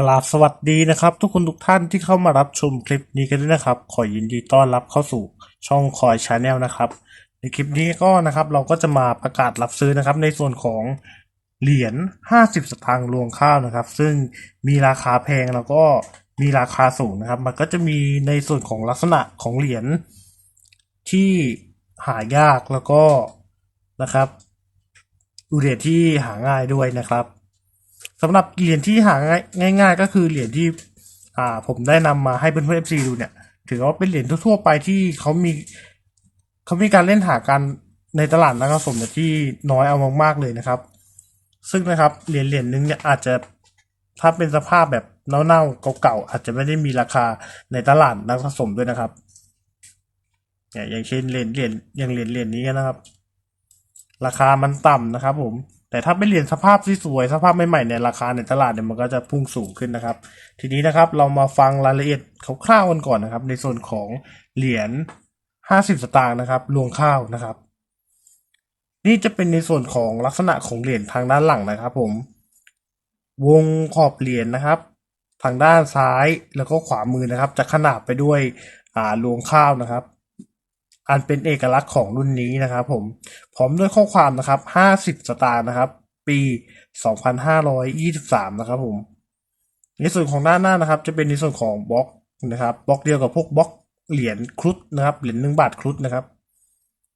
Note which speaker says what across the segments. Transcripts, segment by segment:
Speaker 1: กราบสวัสดีนะครับ ทุกคนทุกท่านที่เข้ามารับชมคลิปนี้กันด้วยนะครับ ขอยินดีต้อนรับเข้าสู่ช่องคอยชาแนลนะครับ ในคลิปนี้ก็นะครับเราก็จะมาประกาศรับซื้อนะครับ ในส่วนของเหรียญ 50 สตางค์รวงข้าวนะครับ ซึ่งมีราคาแพงแล้วก็มีราคาสูงนะครับ มันก็จะมีในส่วนของลักษณะของเหรียญที่หายากแล้วก็นะครับดูเหรียที่หาง่ายด้วยนะครับ สำหรับเหรียญที่หาง่ายง่าย ๆ ก็คือเหรียญที่อ่าผมได้นำมาให้เพื่อนเพื่อนๆ FC ดูเนี่ยถือว่าเป็นเหรียญทั่วๆไปที่เขามีเขามีการเล่นหากันในตลาดนักสะสมเนี่ยที่น้อยเอามากๆเลยนะครับ ซึ่งนะครับเหรียญเหรียญนึงเนี่ยอาจจะถ้าเป็นสภาพแบบเน่าๆเก่าๆอาจจะไม่ได้มีราคาในตลาดนักสะสมด้วยนะครับเนี่ยอย่างเช่นเหรียญเหรียญอย่างเหรียญเหรียญนี้นะครับ ราคามันต่ำนะครับผม แต่ถ้าเป็นเหรียญสภาพที่สวยสภาพใหม่ๆเนี่ยราคาในตลาดเนี่ยมันก็จะพุ่งสูงขึ้นนะครับ ทีนี้นะครับเรามาฟังรายละเอียดคร่าวๆกันก่อนนะครับ ในส่วนของเหรียญ50 สตางค์นะครับรวงข้าวนะครับ นี่จะเป็นในส่วนของลักษณะของเหรียญทางด้านหลังนะครับ ผม วงขอบเหรียญนะครับ ทางด้านซ้ายแล้วก็ขวามือนะครับ จะขนาบไปด้วยอ่ารวงข้าวนะครับ อันเป็นเอกลักษณ์ของรุ่นนี้นะครับผมพร้อมด้วยข้อความนะครับ 50 สตางค์นะครับ ปี 2523 นะครับผมในส่วนของด้านหน้านะครับ จะเป็นในส่วนของบล็อกนะครับบล็อกเดียวกับพวกบล็อกเหรียญครุฑนะครับเหรียญหนึ่งบาทครุฑนะครับ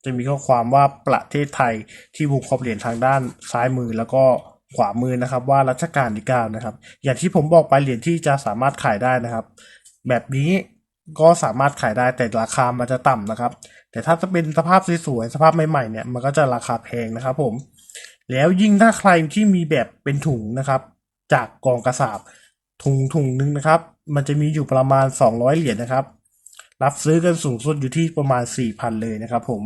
Speaker 1: จะมีข้อความว่าประเทศไทยที่วงขอบเหรียญทางด้านซ้ายมือแล้วก็ขวามือนะครับ ว่ารัชกาลที่เก้านะครับ อย่างที่ผมบอกไปเหรียญที่จะสามารถขายได้นะครับ แบบนี้ ก็สามารถขายได้แต่ราคามันจะต่ำนะครับ แต่ถ้าจะเป็นสภาพสวยๆสภาพใหม่ๆเนี่ยมันก็จะราคาแพงนะครับผม แล้วยิ่งถ้าใครที่มีแบบเป็นถุงนะครับ จากกองกระสาบถุงถุงหนึงนะครับ มันจะมีอยู่ประมาณ 200 เหรียญนะครับ รับซื้อกันสูงสุดอยู่ที่ประมาณ 4,000 เลยนะครับ ผม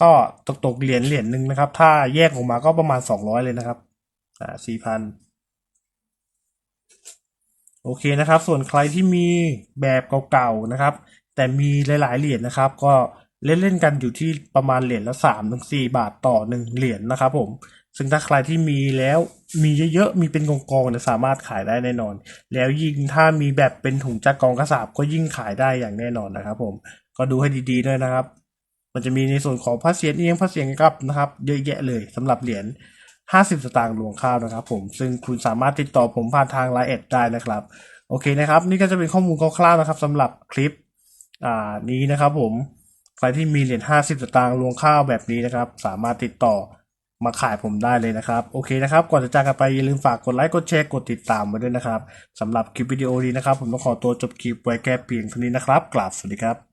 Speaker 1: ก็ตกตกเหรียญเหรียญหนึ่งนะครับ ถ้าแยกออกมาก็ประมาณ 200 เลยนะครับอ่า4,000 โอเคนะครับ ส่วนใครที่มีแบบเก่าๆนะครับ แต่มีหลายๆเหรียญนะครับ ก็เล่นๆกันอยู่ที่ประมาณเหรียญละ3ามถึงสบาทต่อหนึ่งเหรียญนะครับผมซึ่งถ้าใครที่มีแล้วมีเยอะๆ มีเป็นกองๆเนี่ยสามารถขายได้แน่นอน แล้วยิ่งถ้ามีแบบเป็นถุงจากกองกระสาบก็ยิ่งขายได้อย่างแน่นอนนะครับ ผมก็ดูให้ดีๆด้วยนะครับ มันจะมีในส่วนของพระเศียรเอียงพระเศียรกลับนะครับ เยอะแยะเลยสำหรับเหรียญ 50 สตางค์รวงข้าวนะครับผมซึ่งคุณสามารถติดต่อผมผ่านทางไลน์แอดได้นะครับ โอเคนะครับ นี่ก็จะเป็นข้อมูลคร่าวๆนะครับสำหรับคลิปอ่านี้นะครับผมใครที่มีเหรียญ50 สตางค์รวงข้าวแบบนี้นะครับ สามารถติดต่อมาขายผมได้เลยนะครับ โอเคนะครับ ก่อนจะจากกันไปอย่าลืมฝากกดไลค์กดแชร์กดติดตามมาด้วยนะครับสำหรับคลิปวิดีโอนี้นะครับ ผมต้องขอตัวจบคลิปไว้แค่เพียงเท่านี้นะครับกราบสวัสดีครับ